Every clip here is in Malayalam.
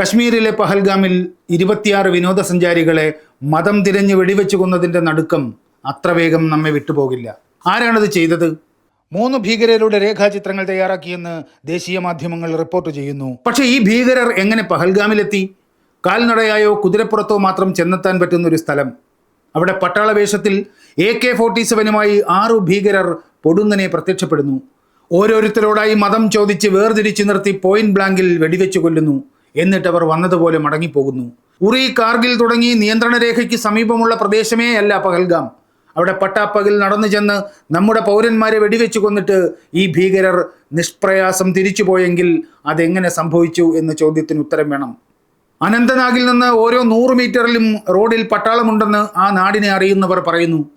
കശ്മീരിലെ പഹൽഗാമിൽ ഇരുപത്തിയാറ് വിനോദസഞ്ചാരികളെ മതം തിരഞ്ഞ് വെടിവെച്ചു കൊന്നതിന്റെ നടുക്കം അത്ര വേഗം നമ്മെ വിട്ടുപോകില്ല. ആരാണത് ചെയ്തത്? മൂന്ന് ഭീകരരുടെ രേഖാചിത്രങ്ങൾ തയ്യാറാക്കിയെന്ന് ദേശീയ മാധ്യമങ്ങൾ റിപ്പോർട്ട് ചെയ്യുന്നു. പക്ഷേ ഈ ഭീകരർ എങ്ങനെ പഹൽഗാമിലെത്തി? കാൽനടയായോ കുതിരപ്പുറത്തോ മാത്രം ചെന്നെത്താൻ പറ്റുന്ന ഒരു സ്ഥലം. അവിടെ പട്ടാളവേഷത്തിൽ എ കെ ഫോർട്ടി സെവനുമായി ആറു ഭീകരർ പൊടുന്നനെ പ്രത്യക്ഷപ്പെടുന്നു. ഓരോരുത്തരോടായി മതം ചോദിച്ച് വേർതിരിച്ചു നിർത്തി പോയിന്റ് ബ്ലാങ്കിൽ വെടിവെച്ചു കൊല്ലുന്നു. എന്നിട്ട് അവർ വന്നതുപോലെ മടങ്ങിപ്പോകുന്നു. ഉറി കാർഗിൽ തുടങ്ങി നിയന്ത്രണ രേഖയ്ക്ക് സമീപമുള്ള പ്രദേശമേ അല്ല പഹൽഗാം. അവിടെ പട്ടാപ്പകൽ നടന്നു ചെന്ന് നമ്മുടെ പൗരന്മാരെ വെടിവെച്ച് കൊന്നിട്ട് ഈ ഭീകരർ നിഷ്പ്രയാസം തിരിച്ചുപോയെങ്കിൽ അതെങ്ങനെ സംഭവിച്ചു എന്ന ചോദ്യത്തിന് ഉത്തരം വേണം. അനന്തനാഗിൽ നിന്ന് ഓരോ നൂറ് മീറ്ററിലും റോഡിൽ പട്ടാളമുണ്ടെന്ന് ആ നാടിനെ അറിയുന്നവർ പറയുന്നു.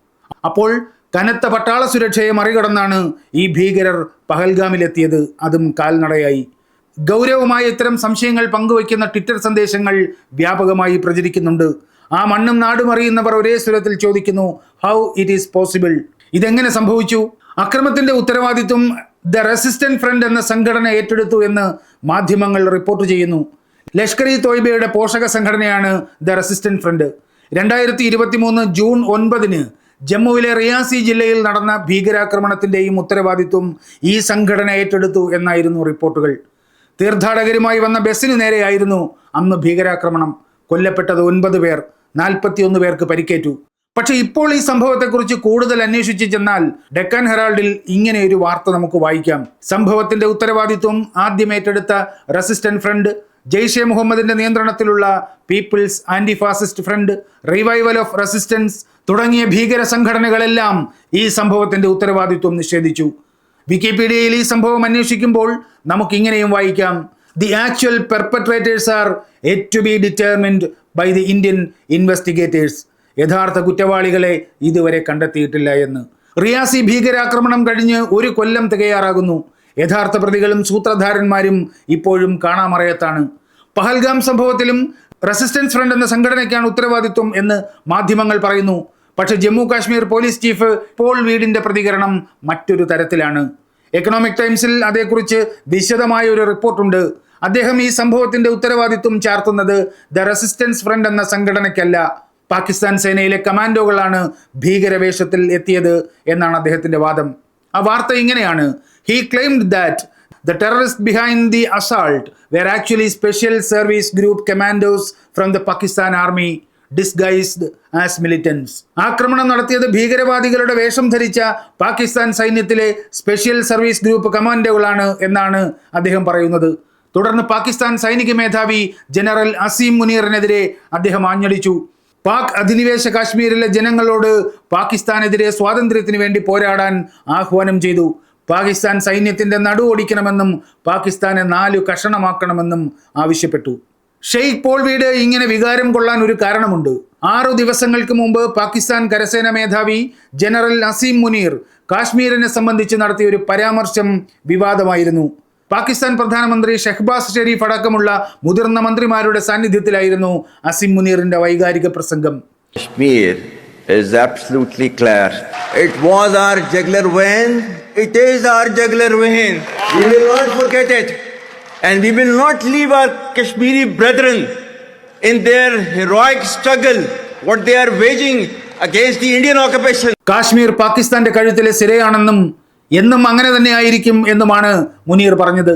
അപ്പോൾ കനത്ത പട്ടാള സുരക്ഷയെ മറികടന്നാണ് ഈ ഭീകരർ പഹൽഗാമിലെത്തിയത്. അതും കാൽനടയായി. ഗൗരവമായ ഇത്തരം സംശയങ്ങൾ പങ്കുവയ്ക്കുന്ന ട്വിറ്റർ സന്ദേശങ്ങൾ വ്യാപകമായി പ്രചരിക്കുന്നുണ്ട്. ആ മണ്ണും നാടും അറിയുന്നവർ ഒരേ സ്വരത്തിൽ ചോദിക്കുന്നു ഹൗ ഇറ്റ് ഈസ് പോസിബിൾ ഇതെങ്ങനെ സംഭവിച്ചു? അക്രമത്തിന്റെ ഉത്തരവാദിത്വം ദ റെസിസ്റ്റന്റ് ഫ്രണ്ട് എന്ന സംഘടന ഏറ്റെടുത്തു എന്ന് മാധ്യമങ്ങൾ റിപ്പോർട്ട് ചെയ്യുന്നു. ലഷ്കർ ഇ തോയ്ബയുടെ പോഷക സംഘടനയാണ് ദ റെസിസ്റ്റന്റ് ഫ്രണ്ട് രണ്ടായിരത്തി ഇരുപത്തി മൂന്ന് ജൂൺ ഒൻപതിന് ജമ്മുവിലെ റിയാസി ജില്ലയിൽ നടന്ന ഭീകരാക്രമണത്തിന്റെയും ഉത്തരവാദിത്വം ഈ സംഘടന ഏറ്റെടുത്തു എന്നായിരുന്നു റിപ്പോർട്ടുകൾ. തീർത്ഥാടകരുമായി വന്ന ബസ്സിന് നേരെയായിരുന്നു അന്ന് ഭീകരാക്രമണം. കൊല്ലപ്പെട്ടത് ഒൻപത് പേർ നാൽപ്പത്തിയൊന്ന് പേർക്ക് പരിക്കേറ്റു. പക്ഷെ ഇപ്പോൾ ഈ സംഭവത്തെക്കുറിച്ച് കൂടുതൽ അന്വേഷിച്ചു ചെന്നാൽ ഡെക്കാൻ ഹെറാൾഡിൽ ഇങ്ങനെ ഒരു വാർത്ത നമുക്ക് വായിക്കാം. സംഭവത്തിന്റെ ഉത്തരവാദിത്വം ആദ്യം ഏറ്റെടുത്ത റെസിസ്റ്റന്റ് ഫ്രണ്ട് ജെയ്ഷെ മുഹമ്മദിന്റെ നിയന്ത്രണത്തിലുള്ള people's anti fascist front revival of resistance തുടങ്ങിയ ഭീകര സംഘടനകളെല്ലാം ഈ സംഭവത്തിന്റെ ഉത്തരവാദിത്വം നിഷേധിച്ചു. വിക്കിപീഡിയയിൽ ഈ സംഭവം അന്വേഷിക്കുമ്പോൾ നമുക്ക് ഇങ്ങനെയും വായിക്കാം. The actual perpetrators are yet to be determined by the Indian investigators യഥാർത്ഥ കുറ്റവാളികളെ ഇതുവരെ കണ്ടെത്തിയിട്ടില്ല എന്ന്. റിയാസി ഭീകരാക്രമണം കഴിഞ്ഞ് ഒരു കൊല്ലം തികയാറാകുന്നു. യഥാർത്ഥ പ്രതികളും സൂത്രധാരന്മാരും ഇപ്പോഴും കാണാമറയത്താണ്. പഹൽഗാം സംഭവത്തിലും റെസിസ്റ്റൻസ് ഫ്രണ്ട് എന്ന സംഘടനയ്ക്കാണ് ഉത്തരവാദിത്വം എന്ന് മാധ്യമങ്ങൾ പറയുന്നു. പക്ഷെ Jammu Kashmir police chief Paul വീടിന്റെ പ്രതികരണം മറ്റൊരു തരത്തിലാണ്. എക്കണോമിക് ടൈംസിൽ അതേക്കുറിച്ച് വിശദമായ ഒരു റിപ്പോർട്ടുണ്ട്. അദ്ദേഹം ഈ സംഭവത്തിന്റെ ഉത്തരവാദിത്വം ചാർത്തുന്നത് ദ റെസിസ്റ്റൻസ് ഫ്രണ്ട് എന്ന സംഘടനയ്ക്കല്ല. പാകിസ്ഥാൻ സേനയിലെ കമാൻഡോകളാണ് ഭീകരവേഷത്തിൽ എത്തിയത് എന്നാണ് അദ്ദേഹത്തിന്റെ വാദം. ആ വാർത്ത ഇങ്ങനെയാണ്. He claimed that the terrorist behind the assault were actually special service group commandos from the Pakistan army disguised as militants ആക്രമണം നടത്തിയത് ഭീകരവാദികളുടെ വേഷം ധരിച്ച പാകിസ്ഥാൻ സൈന്യത്തിലെ സ്പെഷ്യൽ സർവീസ് ഗ്രൂപ്പ് കമാൻഡോകളാണ് എന്നാണ് അദ്ദേഹം പറയുന്നത്. തുടർന്ന് പാകിസ്ഥാൻ സൈനിക മേധാവി ജനറൽ അസീം മുനീറിനെതിരെ അദ്ദേഹം ആഞ്ഞടിച്ചു. പാക് അധിനിവേശ കാശ്മീരിലെ ജനങ്ങളോട് പാകിസ്ഥാനെതിരെ സ്വാതന്ത്ര്യത്തിന് വേണ്ടി പോരാടാൻ ആഹ്വാനം ചെയ്തു. പാകിസ്ഥാൻ സൈന്യത്തിന്റെ നടുവടിക്കണമെന്നും പാകിസ്ഥാനെ നാലു കഷണമാക്കണമെന്നും ആവശ്യപ്പെട്ടു. ഷെയ്ഖ് പോൾ വീട് ഇങ്ങനെ വികാരം കൊള്ളാൻ ഒരു കാരണമുണ്ട് ആറു ദിവസങ്ങൾക്ക് മുമ്പ് പാകിസ്ഥാൻ കരസേന മേധാവി ജനറൽ നസീം മുനീർ കാശ്മീരിനെ സംബന്ധിച്ച് നടത്തിയ ഒരു പരാമർശം വിവാദമായിരുന്നു പാകിസ്ഥാൻ പ്രധാനമന്ത്രി ഷെഹ്ബാസ് ഷെരീഫ് അടക്കമുള്ള മുതിർന്ന മന്ത്രിമാരുടെ സാന്നിധ്യത്തിലായിരുന്നു അസിം മുനീറിന്റെ വൈകാരിക പ്രസംഗം Kashmir is absolutely clear. It was our juggler when, It is our juggler when. We will not forget it. And we will not leave our Kashmiri brethren in their heroic struggle, what they are waging against the Indian occupation. Kashmir പാകിസ്ഥാന്റെ കഴുത്തിലെ സിരയാണെന്നും എന്നും അങ്ങനെ തന്നെയായിരിക്കും എന്നുമാണ് മുനീർ പറഞ്ഞത്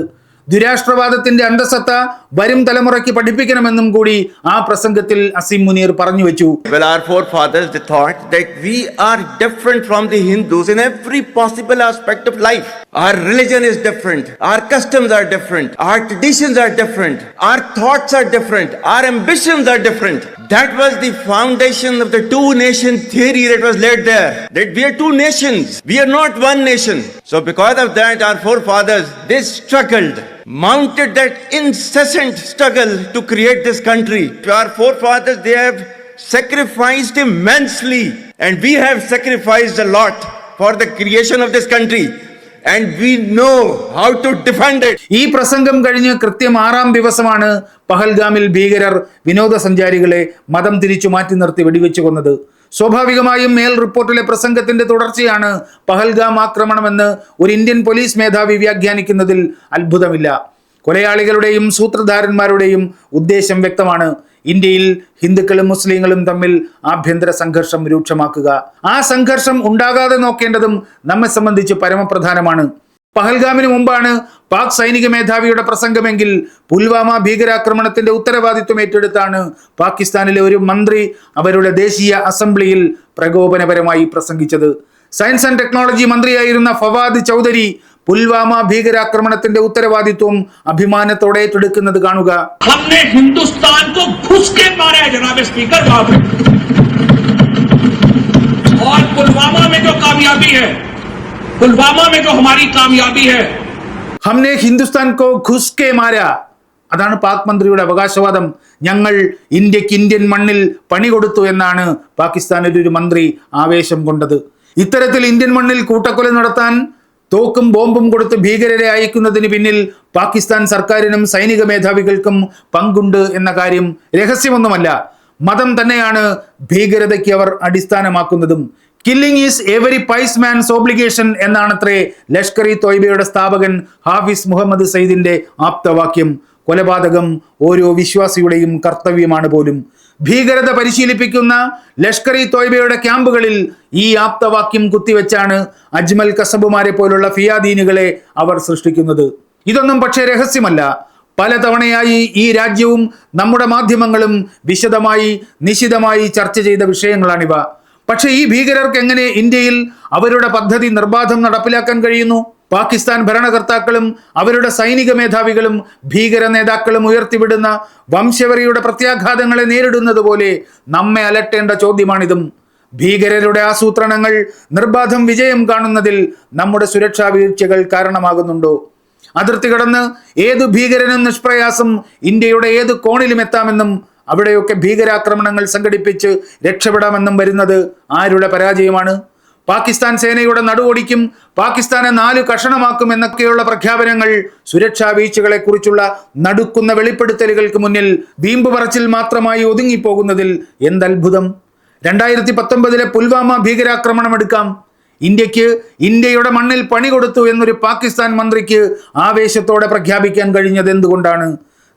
ദുരാഷ്ട്രവാദത്തിന്റെ അന്തസത്ത വരും തലമുറയ്ക്ക് പഠിപ്പിക്കണമെന്നും കൂടി ആ പ്രസംഗത്തിൽ അസീം മുനീർ പറഞ്ഞു വെച്ചു Well, our forefathers they thought that we are different from the Hindus in every possible aspect of life. Our religion is different, our customs are different, our traditions are different, our thoughts are different, our ambitions are different. That was the foundation of the two nation theory that was laid there. That we are two nations, we are not one nation. So, because of that, our forefathers they struggled, mounted that incessant struggle to create this country. Our forefathers they have sacrificed immensely, and we have sacrificed a lot for the creation of this country. And we know how to it. ഈ പ്രസംഗം കഴിഞ്ഞ് കൃത്യം ആറാം ദിവസമാണ് പഹൽഗാമിൽ ഭീകരർ വിനോദസഞ്ചാരികളെ മതം തിരിച്ചു മാറ്റി നിർത്തി വെടിവെച്ചു കൊന്നത്. സ്വാഭാവികമായും മേൽ റിപ്പോർട്ടിലെ പ്രസംഗത്തിന്റെ തുടർച്ചയാണ് പഹൽഗാം ആക്രമണമെന്ന് ഒരു ഇന്ത്യൻ പോലീസ് മേധാവി വ്യാഖ്യാനിക്കുന്നതിൽ അത്ഭുതമില്ല. കൊലയാളികളുടെയും സൂത്രധാരന്മാരുടെയും ഉദ്ദേശം വ്യക്തമാണ്. ഇന്ത്യയിൽ ഹിന്ദുക്കളും മുസ്ലിങ്ങളും തമ്മിൽ ആഭ്യന്തര സംഘർഷം രൂക്ഷമാക്കുക. ആ സംഘർഷം ഉണ്ടാകാതെ നോക്കേണ്ടതും നമ്മെ സംബന്ധിച്ച് പരമപ്രധാനമാണ്. പഹൽഗാമിന് മുമ്പാണ് പാക് സൈനിക മേധാവിയുടെ പ്രസംഗമെങ്കിൽ പുൽവാമ ഭീകരാക്രമണത്തിന്റെ ഉത്തരവാദിത്വം ഏറ്റെടുത്താണ് പാകിസ്ഥാനിലെ ഒരു മന്ത്രി അവരുടെ ദേശീയ അസംബ്ലിയിൽ പ്രകോപനപരമായി പ്രസംഗിച്ചത്. സയൻസ് ആൻഡ് ടെക്നോളജി മന്ത്രിയായിരുന്ന ഫവാദ് ചൗധരി പുൽവാമ ഭീകരാക്രമണത്തിന്റെ ഉത്തരവാദിത്വം അഭിമാനത്തോടെ ഏറ്റെടുക്കുന്നത് കാണുക. ഹംനെ ഹിന്ദുസ്ഥാൻ കോ ഘുസ് മാരാ അതാണ് പാക് മന്ത്രിയുടെ അവകാശവാദം. ഞങ്ങൾ ഇന്ത്യയ്ക്ക് ഇന്ത്യൻ മണ്ണിൽ പണി കൊടുത്തു എന്നാണ് പാകിസ്ഥാനിലെ ഒരു മന്ത്രി ആവേശം കൊണ്ടത്. ഇത്തരത്തിൽ ഇന്ത്യൻ മണ്ണിൽ കൂട്ടക്കൊല നടത്താൻ തോക്കും ബോംബും കൊടുത്ത് ഭീകരരെ അയക്കുന്നതിന് പിന്നിൽ പാകിസ്ഥാൻ സർക്കാരിനും സൈനിക മേധാവികൾക്കും പങ്കുണ്ട് എന്ന കാര്യം രഹസ്യമൊന്നുമല്ല. മതം തന്നെയാണ് ഭീകരതയ്ക്ക് അവർ അടിസ്ഥാനമാക്കുന്നതും. Killing is every pious man's obligation എന്നാണത്രേ Lashkar e തോയ്ബയുടെ സ്ഥാപകൻ ഹാഫിസ് മുഹമ്മദ് സയ്യിദിന്റെ ആപ്തവാക്യം. കൊലപാതകം ഓരോ വിശ്വാസിയുടെയും കർത്തവ്യമാണ് പോലും. ഭീകരത പരിശീലിപ്പിക്കുന്ന ലഷ്കർ ഇ തോയ്ബയുടെ ക്യാമ്പുകളിൽ ഈ ആപ്തവാക്യം കുത്തിവെച്ചാണ് അജ്മൽ കസബുമാരെ പോലുള്ള ഫിയാദീനുകളെ അവർ സൃഷ്ടിക്കുന്നത്. ഇതൊന്നും പക്ഷേ രഹസ്യമല്ല. പലതവണയായി ഈ രാജ്യവും നമ്മുടെ മാധ്യമങ്ങളും വിശദമായി നിശിതമായി ചർച്ച ചെയ്ത വിഷയങ്ങളാണിവ. പക്ഷേ ഈ ഭീകരർക്ക് എങ്ങനെ ഇന്ത്യയിൽ അവരുടെ പദ്ധതി നിർബാധം നടപ്പിലാക്കാൻ കഴിയുന്നു? പാകിസ്ഥാൻ ഭരണകർത്താക്കളും അവരുടെ സൈനിക മേധാവികളും ഭീകര നേതാക്കളും ഉയർത്തിവിടുന്ന വംശവരിയുടെ പ്രത്യാഘാതങ്ങളെ നേരിടുന്നത് പോലെ നമ്മെ അലട്ടേണ്ട ചോദ്യമാണിതും. ഭീകരരുടെ ആസൂത്രണങ്ങൾ നിർബാധം വിജയം കാണുന്നതിൽ നമ്മുടെ സുരക്ഷാ വീഴ്ചകൾ കാരണമാകുന്നുണ്ടോ? അതിർത്തി കടന്ന് ഏത് ഭീകരനും നിഷ്പ്രയാസം ഇന്ത്യയുടെ ഏത് കോണിലും എത്താമെന്നും അവിടെയൊക്കെ ഭീകരാക്രമണങ്ങൾ സംഘടിപ്പിച്ച് രക്ഷപ്പെടാമെന്നും വരുന്നത് ആരുടെ പരാജയമാണ്? പാകിസ്ഥാൻ സേനയുടെ നടുവൊടിക്കും പാകിസ്ഥാനെ നാല് കഷണമാക്കും എന്നൊക്കെയുള്ള പ്രഖ്യാപനങ്ങൾ സുരക്ഷാ വീഴ്ചകളെക്കുറിച്ചുള്ള നടുക്കുന്ന വെളിപ്പെടുത്തലുകൾക്ക് മുന്നിൽ വീമ്പ് പറച്ചിൽ മാത്രമായി ഒതുങ്ങിപ്പോകുന്നതിൽ എന്തത്ഭുതം? രണ്ടായിരത്തി പത്തൊമ്പതിലെ പുൽവാമ ഭീകരാക്രമണം എടുക്കാം. ഇന്ത്യയ്ക്ക് ഇന്ത്യയുടെ മണ്ണിൽ പണി കൊടുത്തു എന്നൊരു പാകിസ്ഥാൻ മന്ത്രിക്ക് ആവേശത്തോടെ പ്രഖ്യാപിക്കാൻ കഴിഞ്ഞത് എന്തുകൊണ്ടാണ്?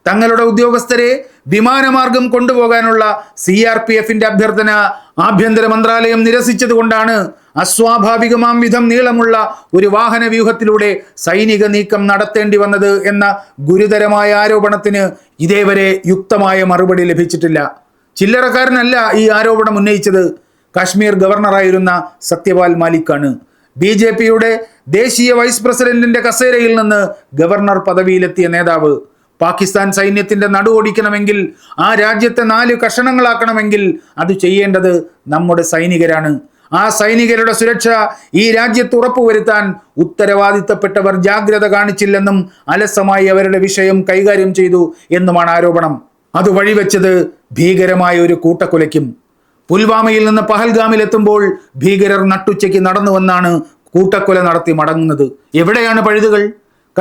തങ്ങളുടെ ഉദ്യോഗസ്ഥരെ വിമാനമാർഗം കൊണ്ടുപോകാനുള്ള സി ആർ പി എഫിന്റെ അഭ്യർത്ഥന ആഭ്യന്തര മന്ത്രാലയം നിരസിച്ചതുകൊണ്ടാണ് അസ്വാഭാവികമാം വിധം നീളമുള്ള ഒരു വാഹന വ്യൂഹത്തിലൂടെ സൈനിക നീക്കം നടത്തേണ്ടി വന്നത് എന്ന ഗുരുതരമായ ആരോപണത്തിന് ഇതേവരെ യുക്തമായ മറുപടി ലഭിച്ചിട്ടില്ല. ചില്ലറക്കാരനല്ല ഈ ആരോപണം ഉന്നയിച്ചത്. കാശ്മീർ ഗവർണറായിരുന്ന സത്യപാൽ മാലിക്കാണ്. ബി ജെ പിയുടെ ദേശീയ വൈസ് പ്രസിഡന്റിന്റെ കസേരയിൽ നിന്ന് ഗവർണർ പദവിയിലെത്തിയ നേതാവ്. പാകിസ്ഥാൻ സൈന്യത്തിന്റെ നടുവൊടിക്കണമെങ്കിൽ ആ രാജ്യത്തെ നാല് കഷണങ്ങളാക്കണമെങ്കിൽ അത് ചെയ്യേണ്ടത് നമ്മുടെ സൈനികരാണ്. ആ സൈനികരുടെ സുരക്ഷ ഈ രാജ്യത്ത് ഉറപ്പുവരുത്താൻ ഉത്തരവാദിത്തപ്പെട്ടവർ ജാഗ്രത കാണിച്ചില്ലെന്നും അലസമായി അവരുടെ വിഷയം കൈകാര്യം ചെയ്തു എന്നുമാണ് ആരോപണം. അത് വഴിവെച്ചത് ഭീകരമായ ഒരു കൂട്ടക്കൊലയ്ക്കും. പുൽവാമയിൽ നിന്ന് പഹൽഗാമിലെത്തുമ്പോൾ ഭീകരർ നട്ടുച്ചയ്ക്ക് നടന്നുവെന്നാണ് കൂട്ടക്കൊല നടത്തി മടങ്ങുന്നത്. എവിടെയാണ് പഴുതുകൾ?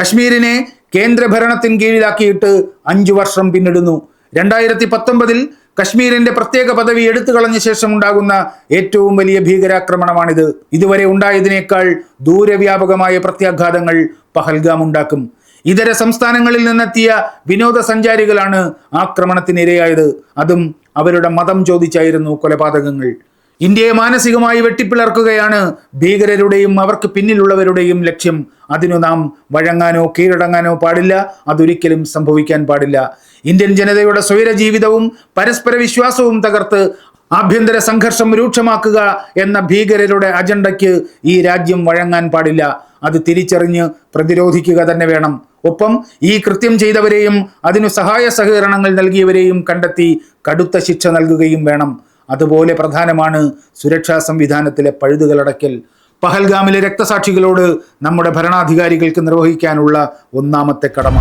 കശ്മീരിനെ കേന്ദ്രഭരണത്തിൻ കീഴിലാക്കിയിട്ട് അഞ്ചു വർഷം പിന്നിടുന്നു. രണ്ടായിരത്തി പത്തൊമ്പതിൽ കശ്മീരിന്റെ പ്രത്യേക പദവി എടുത്തു കളഞ്ഞ ശേഷം ഉണ്ടാകുന്ന ഏറ്റവും വലിയ ഭീകരാക്രമണമാണിത്. ഇതുവരെ ഉണ്ടായതിനേക്കാൾ ദൂരവ്യാപകമായ പ്രത്യാഘാതങ്ങൾ പഹൽഗാം ഉണ്ടാക്കും. ഇതര സംസ്ഥാനങ്ങളിൽ നിന്നെത്തിയ വിനോദസഞ്ചാരികളാണ് ആക്രമണത്തിനിരയായത്. അതും അവരുടെ മതം ചോദിച്ചായിരുന്നു കൊലപാതകങ്ങൾ. ഇന്ത്യയെ മാനസികമായി വെട്ടിപ്പിളർക്കുകയാണ് ഭീകരരുടെയും അവർക്ക് പിന്നിലുള്ളവരുടെയും ലക്ഷ്യം. അതിനു നാം വഴങ്ങാനോ കീഴടങ്ങാനോ പാടില്ല. അതൊരിക്കലും സംഭവിക്കാൻ പാടില്ല. ഇന്ത്യൻ ജനതയുടെ സ്വൈര ജീവിതവും പരസ്പര വിശ്വാസവും തകർത്ത് ആഭ്യന്തര സംഘർഷം രൂക്ഷമാക്കുക എന്ന ഭീകരരുടെ അജണ്ടയ്ക്ക് ഈ രാജ്യം വഴങ്ങാൻ പാടില്ല. അത് തിരിച്ചറിഞ്ഞ് പ്രതിരോധിക്കുക തന്നെ വേണം. ഒപ്പം ഈ കൃത്യം ചെയ്തവരെയും അതിനു സഹായ സഹകരണങ്ങൾ നൽകിയവരെയും കണ്ടെത്തി കടുത്ത ശിക്ഷ നൽകുകയും വേണം. അതുപോലെ പ്രധാനമാണ് സുരക്ഷാ സംവിധാനത്തിലെ പഴുതുകളടയ്ക്കൽ. പഹൽഗാമിലെ രക്തസാക്ഷികളോട് നമ്മുടെ ഭരണാധികാരികൾക്ക് നിർവഹിക്കാനുള്ള ഒന്നാമത്തെ കടമ.